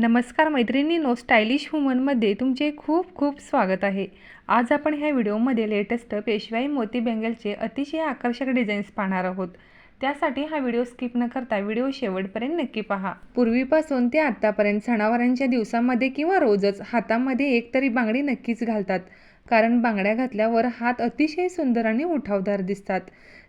नमस्कार मैत्रिणींनो स्टायलिश वुमनमध्ये तुमचे खूप खूप स्वागत आहे. आज आपण ह्या व्हिडिओमध्ये लेटेस्ट पेशवाई मोती बँगलचे अतिशय आकर्षक डिझाईन्स पाहणार आहोत. त्यासाठी हा व्हिडिओ स्किप न करता व्हिडिओ शेवटपर्यंत नक्की पहा. पूर्वीपासून ते आत्तापर्यंत सणावारांच्या दिवसामध्ये किंवा रोजच हातामध्ये एक तरी बांगडी नक्कीच घालतात. कारण बांगड्या घातल्यावर हात अतिशय सुंदर आणि उठावदार दिसतात.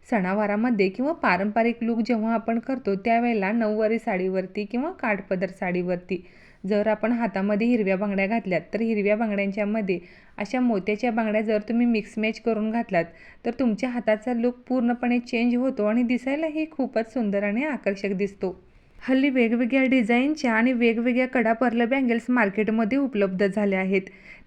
सणावारामध्ये किंवा पारंपरिक लूक जेव्हा आपण करतो त्यावेळेला नऊवारी साडीवरती किंवा काठपदर साडीवरती. जर आपण हातामध्ये हिरव्या बांगड्या घातल्यात तर हिरव्या बांगड्यांच्यामध्ये अशा मोत्याच्या बांगड्या जर तुम्ही मिक्स मॅच करून घातलात तर तुमच्या हाताचा लुक पूर्णपणे चेंज होतो आणि दिसायलाही खूपच सुंदर आणि आकर्षक दिसतो. हल्ली वेगवेगळ्या डिझाईनच्या आणि वेगवेगळ्या कडापर्ल बँगल्स मार्केटमध्ये उपलब्ध झाल्या आहेत.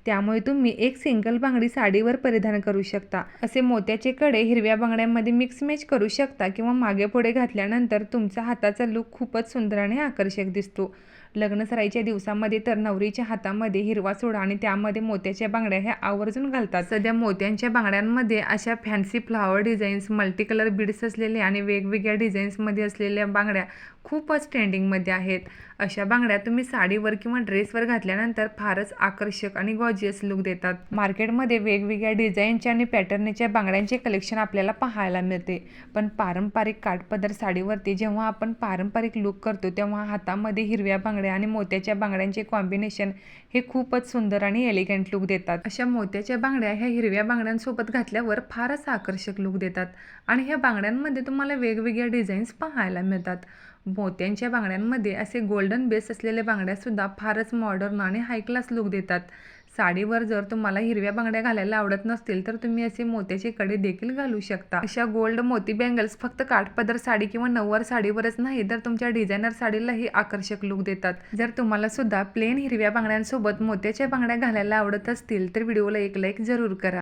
त्यामुळे तुम्ही एक सिंगल बांगडी साडीवर परिधान करू शकता. असे मोत्याचे कडे हिरव्या बांगड्यांमध्ये मिक्स मॅच करू शकता किंवा मागे पुढे घातल्यानंतर तुमचा हाताचा लुक खूपच सुंदर आणि आकर्षक दिसतो. लग्नसराईच्या दिवसामध्ये तर नवरीच्या हातामध्ये हिरवा सोडा आणि त्यामध्ये मोत्याच्या बांगड्या ह्या आवर्जून घालतात. सध्या मोत्यांच्या बांगड्यांमध्ये अशा fancy flower designs multi colour beads असलेले आणि वेगवेगळ्या डिझाईन्समध्ये असलेल्या बांगड्या खूपच ट्रेंडिंगमध्ये आहेत. अशा बांगड्या तुम्ही साडीवर किंवा ड्रेसवर घातल्यानंतर फारच आकर्षक आणि गॉर्जियस लुक देतात. मार्केटमध्ये वेगवेगळ्या डिझाईनच्या आणि पॅटर्नच्या बांगड्यांचे कलेक्शन आपल्याला पाहायला मिळते. पण पारंपरिक काठपदर साडीवरती जेव्हा आपण पारंपरिक लुक करतो तेव्हा हातामध्ये हिरव्या बांगड्या आणि मोत्याच्या बांगड्यांचे कॉम्बिनेशन हे खूपच सुंदर आणि एलिगंट लुक देतात. अशा मोत्याच्या बांगड्या ह्या हिरव्या बांगड्यांसोबत घातल्यावर फारच आकर्षक लुक देतात आणि ह्या बांगड्यांमध्ये तुम्हाला वेगवेगळ्या डिझाईन्स पाहायला मिळतात. मोत्यांच्या बांगड्यांमध्ये असे गोल्डन बेस असलेल्या बांगड्यासुद्धा फारच मॉडर्न आणि हाय क्लास लुक देतात. साडीवर जर तुम्हाला हिरव्या बांगड्या घालायला आवडत नसतील तर तुम्ही असे मोत्याचे कडे देखील घालू शकता. अशा गोल्ड मोती बँगल्स फक्त काठपदर साडी किंवा नऊवार साडीवरच नाही तर तुमच्या डिझायनर साडीलाही आकर्षक लुक देतात. जर तुम्हाला सुद्धा प्लेन हिरव्या बांगड्यांसोबत मोत्याच्या बांगड्या घालायला आवडत असतील तर व्हिडिओला एक लाईक जरूर करा.